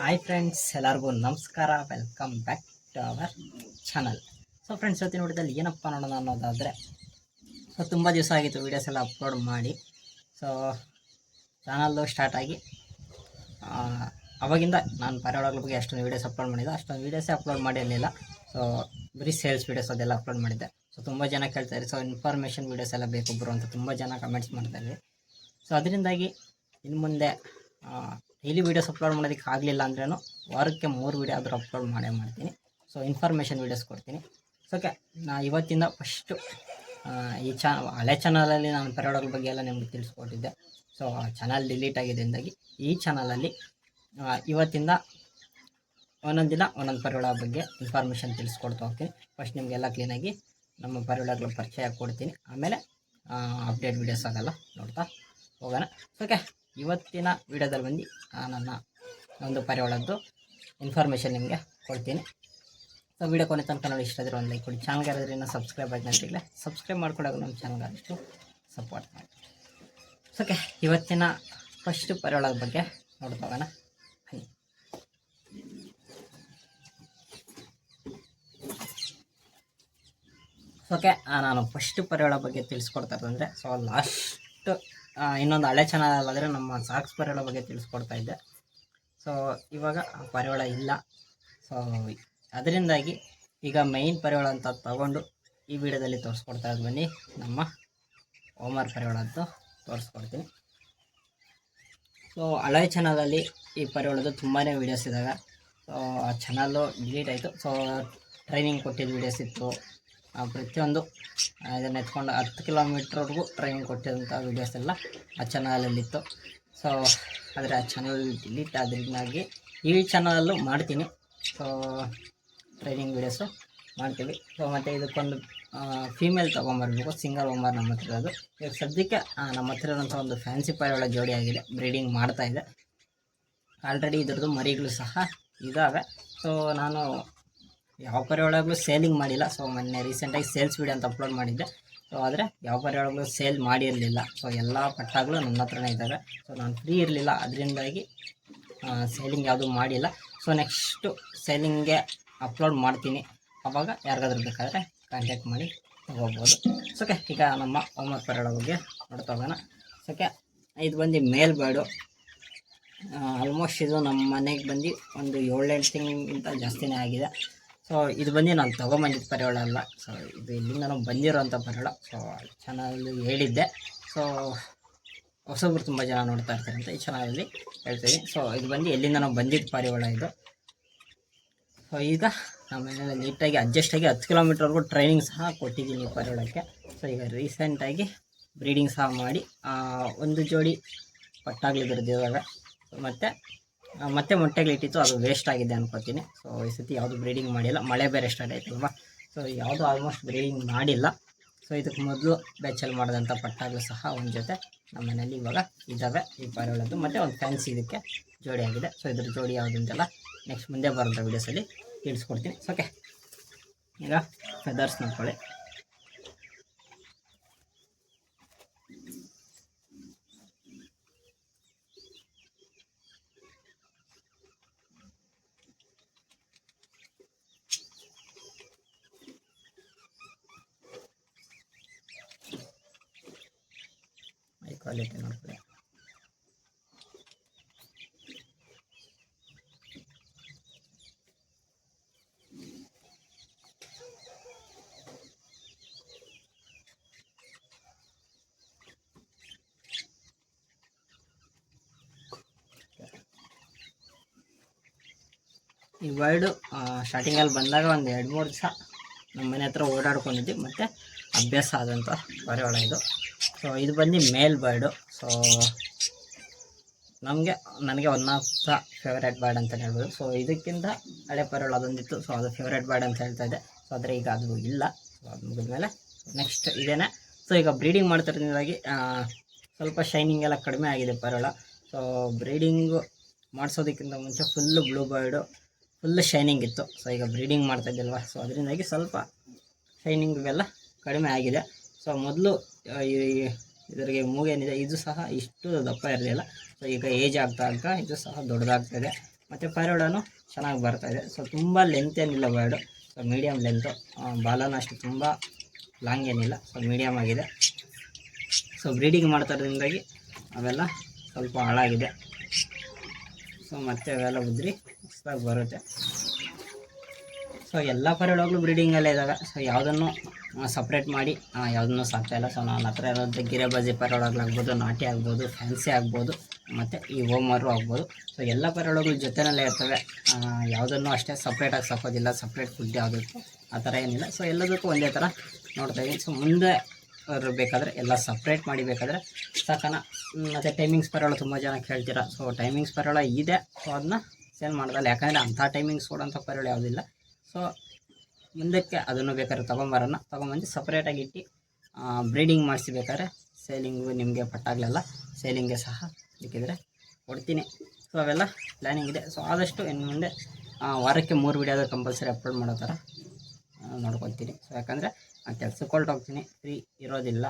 Hi friends ಎಲ್ಲರಿಗೂ ನಮಸ್ಕಾರ. Welcome back to our channel so friends ಇವತ್ತಿನ ನೋಡಿದಲ್ಲಿ ಏನಪ್ಪ ನೋಡೋಣ ಅನ್ನೋದಾದರೆ ಸೊ ತುಂಬ ದಿವಸ ಆಗಿತ್ತು ವೀಡಿಯೋಸ್ ಎಲ್ಲ ಅಪ್ಲೋಡ್ ಮಾಡಿ. ಸೊ ಚಾನಲ್ದು ಸ್ಟಾರ್ಟ್ ಆಗಿ ಅವಾಗಿಂದ ನಾನು ಪರ್ಯಾವಳಗಳ ಬಗ್ಗೆ ಅಷ್ಟೊಂದು ವೀಡಿಯೋಸ್ ಅಪ್ಲೋಡ್ ಮಾಡಿದ್ದೆ. ಅಷ್ಟೊಂದು ವೀಡಿಯೋಸೇ ಅಪ್ಲೋಡ್ ಮಾಡಿರಲಿಲ್ಲ. ಸೊ ಬರೀ ಸೇಲ್ಸ್ ವೀಡಿಯೋಸ್ ಅದೆಲ್ಲ ಅಪ್ಲೋಡ್ ಮಾಡಿದ್ದೆ. ಸೊ ತುಂಬ ಜನ ಕೇಳ್ತಾರೆ ಸೊ ಇನ್ಫಾರ್ಮೇಷನ್ ವೀಡಿಯೋಸ್ ಎಲ್ಲ ಬೇಕು ಬ್ರೋ ಅಂತ ತುಂಬ ಜನ ಕಮೆಂಟ್ಸ್ ಮಾಡ್ತಾರೆ ಸೊ ಅದರಿಂದಾಗಿ ಇನ್ನು ಮುಂದೆ ಡೈಲಿ ವೀಡಿಯೋಸ್ ಅಪ್ಲೋಡ್ ಮಾಡೋದಕ್ಕೆ ಆಗಲಿಲ್ಲ ಅಂದ್ರೂ ವಾರಕ್ಕೆ ಮೂರು ವೀಡಿಯೋ ಆದರೂ ಅಪ್ಲೋಡ್ ಮಾಡೇ ಮಾಡ್ತೀನಿ. ಸೊ ಇನ್ಫಾರ್ಮೇಷನ್ ವೀಡಿಯೋಸ್ ಕೊಡ್ತೀನಿ. ಸೊ ಓಕೆ ನಾ ಇವತ್ತಿಂದ ಫಸ್ಟು ಈ ಚಾ ಹಳೆ ಚಾನಲಲ್ಲಿ ನಾನು ಪೆರೋಡಗಳ ಬಗ್ಗೆ ಎಲ್ಲ ನಿಮ್ಗೆ ತಿಳಿಸ್ಕೊಟ್ಟಿದ್ದೆ. ಸೊ ಆ ಚಾನಲ್ ಡಿಲೀಟ್ ಆಗಿದ್ದರಿಂದಾಗಿ ಈ ಚಾನಲಲ್ಲಿ ಇವತ್ತಿಂದ ಒಂದೊಂದು ದಿನ ಒಂದೊಂದು ಪರಿವಾಳ ಬಗ್ಗೆ ಇನ್ಫಾರ್ಮೇಷನ್ ತಿಳಿಸ್ಕೊಡ್ತಾ ಹೋಗ್ತೀನಿ. ಫಸ್ಟ್ ನಿಮಗೆಲ್ಲ ಕ್ಲೀನಾಗಿ ನಮ್ಮ ಪರಿವಾಳಗಳ ಪರಿಚಯ ಕೊಡ್ತೀನಿ. ಆಮೇಲೆ ಅಪ್ಡೇಟ್ ವೀಡಿಯೋಸ್ ಆಗಲ್ಲ ನೋಡ್ತಾ ಹೋಗೋಣ. ಓಕೆ ಇವತ್ತಿನ ವಿಡಿಯೋದಲ್ಲಿ ಬಂದು ನನ್ನ ಒಂದು ಪರಿವಾಳದ್ದು ಇನ್ಫಾರ್ಮೇಷನ್ ನಿಮಗೆ ಕೊಡ್ತೀನಿ. ಸೊ ವಿಡಿಯೋ ಕೊನೆ ತನಕ ನೋಡಿ, ಇಷ್ಟ ಆದರೆ ಒಂದು ಲೈಕ್ ಕೊಡಿ. ಚಾನಲ್ಗೆ ಯಾರಾದ್ರೂ ಇನ್ನೂ ಸಬ್ಸ್ಕ್ರೈಬ್ ಆಗಿ ಸಬ್ಸ್ಕ್ರೈಬ್ ಮಾಡ್ಕೊಡೋಕೆ ನಮ್ಮ ಚಾನಲ್ಗೆ ಆದಷ್ಟು ಸಪೋರ್ಟ್ ಮಾಡಿ. ಓಕೆ ಇವತ್ತಿನ ಫಸ್ಟ್ ಪರಿವಾಳದ ಬಗ್ಗೆ ನೋಡ್ಕೋಗೋಣ ಓಕೆ ನಾನು ಫಸ್ಟ್ ಪರಿವಾಳ ಬಗ್ಗೆ ತಿಳಿಸ್ಕೊಡ್ತಾ ಇರೋದಂದರೆ ಸೊ ಲಾಸ್ಟ್ ಇನ್ನೊಂದು ಹಳೆ ಚಾನಲ್ ಆದರೆ ನಮ್ಮ ಸಾಕ್ಸ್ ಪರಿವಾಳ ಬಗ್ಗೆ ತಿಳಿಸ್ಕೊಡ್ತಾ ಇದ್ದೆ. ಸೊ ಇವಾಗ ಪರಿವಾಳ ಇಲ್ಲ. ಸೊ ಅದರಿಂದಾಗಿ ಈಗ ಮೈನ್ ಪರಿವಾಳ ಅಂತ ತಗೊಂಡು ಈ ವಿಡಿಯೋದಲ್ಲಿ ತೋರಿಸ್ಕೊಡ್ತಾ ಇದ್ದು ಬನ್ನಿ. ನಮ್ಮ ಓಮರ್ ಪರಿವಾಳ ಅಂತ ತೋರಿಸ್ಕೊಡ್ತೀನಿ. ಸೊ ಹಳೆ ಚಾನಲಲ್ಲಿ ಈ ಪರಿವಾಳದ್ದು ತುಂಬಾ ವೀಡಿಯೋಸ್ ಇದ್ದಾವೆ ಸೊ ಆ ಚಾನಲ್ಲು ಡಿಲೀಟ್ ಆಯಿತು. ಸೊ ಟ್ರೈನಿಂಗ್ ಕೊಟ್ಟಿದ್ದು ವೀಡಿಯೋಸ್ ಇತ್ತು. ಪ್ರತಿಯೊಂದು ಇದನ್ನು ಎತ್ಕೊಂಡು ಹತ್ತು ಕಿಲೋಮೀಟ್ರ್ವರೆಗೂ ಟ್ರೈನಿಂಗ್ ಕೊಟ್ಟಿರೋಂಥ ವೀಡಿಯೋಸ್ ಎಲ್ಲ ಆ ಚಾನಲಲ್ಲಿತ್ತು ಸೊ ಆದರೆ ಆ ಚಾನಲ್ ಡಿಲೀಟ್ ಆದ್ರಿಂದಾಗಿ ಈ ಚಾನಲಲ್ಲೂ ಮಾಡ್ತೀನಿ. ಸೊ ಟ್ರೈನಿಂಗ್ ವೀಡಿಯೋಸು ಮಾಡ್ತೀವಿ. ಸೊ ಮತ್ತು ಇದಕ್ಕೊಂದು ಫೀಮೇಲ್ ತೊಗೊಂಬರ್ಬೇಕು ಸಿಂಗಲ್ ಒಂಬರ್ ನಮ್ಮ ಹತ್ರ ಅದು ಈಗ ಸದ್ಯಕ್ಕೆ ಆ, ನಮ್ಮ ಹತ್ರ ಇರೋಂಥ ಒಂದು ಫ್ಯಾನ್ಸಿ ಪಾಯೊಳ ಜೋಡಿ ಆಗಿದೆ ಬ್ರೀಡಿಂಗ್ ಮಾಡ್ತಾ ಇದೆ. ಆಲ್ರೆಡಿ ಇದ್ರದ್ದು ಮರಿಗಳು ಸಹ ಇದ್ದಾವೆ ಸೊ ನಾನು ಯಾವ ಒಳಗೂ ಸೇಲಿಂಗ್ ಮಾಡಿಲ್ಲ. ಸೊ ಮೊನ್ನೆ ರೀಸೆಂಟಾಗಿ ಸೇಲ್ಸ್ ವೀಡಿಯೋ ಅಂತ ಅಪ್ಲೋಡ್ ಮಾಡಿದ್ದೆ. ಸೊ ಆದರೆ ಯಾವ ಒಳಗೂ ಸೇಲ್ ಮಾಡಿರಲಿಲ್ಲ. ಸೊ ಎಲ್ಲ ಪಟ್ಟಾಗಳು ನನ್ನ ಹತ್ರನೇ ಇದ್ದಾವೆ. ಸೊ ನಾನು ಫ್ರೀ ಇರಲಿಲ್ಲ. ಅದರಿಂದಾಗಿ ಸೇಲಿಂಗ್ ಯಾವುದೂ ಮಾಡಿಲ್ಲ. ಸೊ ನೆಕ್ಸ್ಟು ಸೇಲಿಂಗ್ಗೆ ಅಪ್ಲೋಡ್ ಮಾಡ್ತೀನಿ. ಅವಾಗ ಯಾರಿಗಾದ್ರೂ ಬೇಕಾದರೆ ಕಾಂಟ್ಯಾಕ್ಟ್ ಮಾಡಿ ತಗೋಬೋದು ಸೊ ಓಕೆ ಈಗ ನಮ್ಮ ಹೋಮ್ವರ್ಕ್ ಪರಿವಾಳ ಬಗ್ಗೆ ನೋಡ್ತಾ ಹೋಗೋಣ. ಸೊ ಓಕೆ ಇದು ಬಂದು ಮೇಲ್ ಬೇಡು ಆಲ್ಮೋಸ್ಟ್ ಇದು ನಮ್ಮ ಮನೆಗೆ ಬಂದು ಒಂದು ಏಳೆಂಟು ತಿಂಗಳಿಗಿಂತ ಜಾಸ್ತಿನೇ ಆಗಿದೆ. ಸೊ ಇದು ಬಂದು ನಾನು ತೊಗೊಂಬಂದಿದ್ದ ಪರಿವಾಳ ಅಲ್ಲ. ಸೊ ಇದು ಇಲ್ಲಿಂದ ಬಂದಿರೋಂಥ ಪರಿವಾಳ. ಸೊ ಚೆನ್ನಾಗಿ ಹೇಳಿದ್ದೆ. ಸೊ ಹೊಸಬ್ರು ತುಂಬ ಜನ ನೋಡ್ತಾ ಇರ್ತಾರೆ ಅಂತ ಈ ಚಾನಲಲ್ಲಿ ಹೇಳ್ತೀನಿ. ಸೊ ಇದು ಬಂದು ಎಲ್ಲಿಂದ ನಾವು ಬಂದಿದ್ದ ಪರಿವಾಳ ಇದು. ಸೊ ಈಗ ನಮ್ಮ ಮನೇಲಿ ನೀಟಾಗಿ ಅಡ್ಜಸ್ಟ್ ಆಗಿ ಹತ್ತು ಕಿಲೋಮೀಟ್ರ್ವರೆಗೂ ಟ್ರೈನಿಂಗ್ ಸಹ ಕೊಟ್ಟಿದ್ದೀನಿ ಪರಿವಾಳಕ್ಕೆ. ಸೊ ಈಗ ರೀಸೆಂಟಾಗಿ ಬ್ರೀಡಿಂಗ್ ಸಹ ಮಾಡಿ ಒಂದು ಜೋಡಿ ಪಟ್ಟಾಗಲಿ ಇವಾಗ ಮತ್ತು ಮತ್ತೆ ಮೊಟ್ಟೆಗಳಿಟ್ಟಿತ್ತು ಅದು ವೇಸ್ಟ್ ಆಗಿದೆ ಅನ್ಕೋತೀನಿ. ಸೊ ಈ ಸತಿ ಯಾವುದು ಬ್ರೀಡಿಂಗ್ ಮಾಡಿಲ್ಲ. ಮಳೆ ಬೇರೆ ಸ್ಟಾರ್ಟ್ ಆಯ್ತಲ್ವಾ? ಸೊ ಯಾವುದು ಆಲ್ಮೋಸ್ಟ್ ಬ್ರೀಡಿಂಗ್ ಮಾಡಿಲ್ಲ. ಸೊ ಇದಕ್ಕೆ ಮೊದಲು ಬ್ಯಾಚಲ್ಲಿ ಮಾಡಿದಂಥ ಪಟ್ಟಾಗಲು ಸಹ ಒಂದು ಜೊತೆ ನಮ್ಮ ಮನೇಲಿ ಇವಾಗ ಇದ್ದಾವೆ ಈ ಪಾರಿವಾಳದ್ದು ಮತ್ತು ಒಂದು ಫ್ಯಾನ್ಸ್ ಇದಕ್ಕೆ ಜೋಡಿ ಆಗಿದೆ. ಸೊ ಇದ್ರ ಜೋಡಿ ಯಾವುದು ಅಂತೆಲ್ಲ ನೆಕ್ಸ್ಟ್ ಮುಂದೆ ಬರೋಂಥ ವೀಡಿಯೋಸಲ್ಲಿ ತಿಳಿಸ್ಕೊಡ್ತೀನಿ. ಓಕೆ ಈಗ ಫೆದರ್ಸ್ ನೋಡ್ಕೊಳ್ಳಿ. ಈ ಕ್ವಾಲಿಟಿ ನೋಡ್ಕೊಳ್ಳಿ ಈ ವರ್ಡು ಸ್ಟಾರ್ಟಿಂಗಲ್ಲಿ ಬಂದಾಗ ಒಂದು ಎರಡು ಮೂರು ದಿವಸ ನಮ್ಮ ಮನೆ ಹತ್ರ ಓಡಾಡ್ಕೊಂಡಿದ್ವಿ, ಮತ್ತು ಅಭ್ಯಾಸ ಆದಂಥ ಪರಿವಾಳ ಇದು. ಸೊ ಇದು ಬಂದು ಮೇಲ್ ಬರ್ಡು ಸೊ ನಮಗೆ, ನನಗೆ one of the favourite bird ಅಂತಲೇ ಹೇಳ್ಬೋದು. ಸೊ ಇದಕ್ಕಿಂತ ಹಳೆ ಪರಿವಾಳ ಅದೊಂದಿತ್ತು. ಸೊ ಅದು ಫೇವ್ರೇಟ್ ಬರ್ಡ್ ಅಂತ ಹೇಳ್ತಾ ಇದೆ. ಸೊ ಆದರೆ ಈಗ ಅದು ಇಲ್ಲ. ಸೊ ಅದು ಮುಗಿದ್ಮೇಲೆ ನೆಕ್ಸ್ಟ್ ಇದೇನೆ. ಸೊ ಈಗ ಬ್ರೀಡಿಂಗ್ ಮಾಡ್ತಿರೋದ್ರಿಂದಾಗಿ ಸ್ವಲ್ಪ ಶೈನಿಂಗ್ ಎಲ್ಲ ಕಡಿಮೆ ಆಗಿದೆ ಪರಿವಾಳ. ಸೊ ಬ್ರೀಡಿಂಗು ಮಾಡಿಸೋದಕ್ಕಿಂತ ಮುಂಚೆ full blue bird full shining ಇತ್ತು. ಸೊ ಈಗ ಬ್ರೀಡಿಂಗ್ ಮಾಡ್ತಾ ಇದ್ದಲ್ವ ಸೊ ಅದರಿಂದಾಗಿ ಸ್ವಲ್ಪ ಶೈನಿಂಗ್ ಇವೆಲ್ಲ ಕಡಿಮೆ ಆಗಿದೆ. ಸೊ ಮೊದಲು ಇದರಿಗೆ ಮೂಗೇನಿದೆ ಇದು ಸಹ ಇಷ್ಟು ದಪ್ಪ ಇರಲಿಲ್ಲ. ಸೊ ಈಗ ಏಜ್ ಆಗ್ತಾ ಆಗ್ತಾ ಇದು ಸಹ ದೊಡ್ಡದಾಗ್ತಾಯಿದೆ ಮತ್ತು ಪೈರೋಡನು ಚೆನ್ನಾಗಿ ಬರ್ತಾ ಇದೆ. ಸೊ ತುಂಬ ಲೆಂತ್ ಏನಿಲ್ಲ ಬರ್ಡು ಸೊ ಮೀಡಿಯಮ್ ಲೆಂತು ಬಾಲನೂ ಅಷ್ಟು ತುಂಬ ಲಾಂಗ್ ಏನಿಲ್ಲ. ಸೊ ಮೀಡಿಯಮ್ ಆಗಿದೆ. ಸೊ ಬ್ರೀಡಿಂಗ್ ಇರೋದ್ರಿಂದಾಗಿ ಅವೆಲ್ಲ ಸ್ವಲ್ಪ ಹಾಳಾಗಿದೆ. ಸೊ ಮತ್ತೆ ಅವೆಲ್ಲ ಉದ್ರಿ ಹೊಸ್ದಾಗಿ ಬರುತ್ತೆ. ಸೊ ಎಲ್ಲ ಪರವಾಗ್ಲೂ ಬ್ರೀಡಿಂಗಲ್ಲೇ ಇದ್ದಾವೆ ಸೊ ಯಾವುದನ್ನು ಸಪ್ರೇಟ್ ಮಾಡಿ ಯಾವುದನ್ನು ಸಾಕ್ತಾಯಿಲ್ಲ ಸೊ ನನ್ನ ಹತ್ರ ಬಾಜಿ ಗಿರೆಬಾಜಿ ಪರವಾಗ್ಲಾಗ್ಬೋದು ನಾಟಿ ಆಗ್ಬೋದು ಫ್ಯಾನ್ಸಿ ಆಗ್ಬೋದು, ಮತ್ತು ಈ ಓಮರು ಆಗ್ಬೋದು. ಸೊ ಎಲ್ಲ ಪರವಾಗ್ಲೂ ಜೊತೆನಲ್ಲೇ ಇರ್ತವೆ. ಯಾವುದನ್ನು ಅಷ್ಟೇ ಸಪ್ರೇಟಾಗಿ ಸಾಕೋದಿಲ್ಲ. ಸಪ್ರೇಟ್ ಫುಡ್ ಯಾವುದಕ್ಕೂ ಆ ಥರ ಏನಿಲ್ಲ. ಸೊ ಎಲ್ಲದಕ್ಕೂ ಒಂದೇ ಥರ ನೋಡ್ತಾ ಇದ್ದೀನಿ ಸೊ ಮುಂದೆ ಅವರು ಬೇಕಾದರೆ ಎಲ್ಲ ಸಪ್ರೇಟ್ ಮಾಡಿ ಬೇಕಾದರೆ ಸಾಕನ ಮತ್ತು ಟೈಮಿಂಗ್ಸ್ ಪರವಾಳ ತುಂಬ ಜನ ಕೇಳ್ತೀರ. ಸೊ ಟೈಮಿಂಗ್ಸ್ ಪರವಾಳ ಇದೆ. ಸೊ ಅದನ್ನ ಸೇಲ್ ಮಾಡೋದಲ್ಲ. ಯಾಕಂದರೆ ಅಂಥ ಟೈಮಿಂಗ್ಸ್ ಕೊಡೋಂಥ ಪರವಾಳ ಯಾವುದಿಲ್ಲ ಸೊ ಮುಂದಕ್ಕೆ ಅದನ್ನು ಬೇಕಾದ್ರೆ ತೊಗೊಂಬರೋಣ. ತೊಗೊಂಬಂದು ಸಪ್ರೇಟಾಗಿ ಇಟ್ಟು ಬ್ರೀಡಿಂಗ್ ಮಾಡಿಸಿ ಬೇಕಾದ್ರೆ ಸೇಲಿಂಗು ನಿಮಗೆ ಪಟ್ಟಾಗಲೆಲ್ಲ. ಸೇಲಿಂಗ್ಗೆ ಸಹ ಬೇಕಿದ್ರೆ ಕೊಡ್ತೀನಿ. ಸೊ ಅವೆಲ್ಲ ಪ್ಲ್ಯಾನಿಂಗ್ ಇದೆ. ಸೊ ಆದಷ್ಟು ಇನ್ನು ಮುಂದೆ ವಾರಕ್ಕೆ ಮೂರು ವಿಡಿಯೋದ ಕಂಪಲ್ಸರಿ ಅಪ್ಲೋಡ್ ಮಾಡೋ ಥರ ನೋಡ್ಕೊತೀನಿ ಸೊ ಯಾಕಂದರೆ ಕೆಲಸಕ್ಕೆ ಹೊರಟೋಗ್ತೀನಿ. ಫ್ರೀ ಇರೋದಿಲ್ಲ.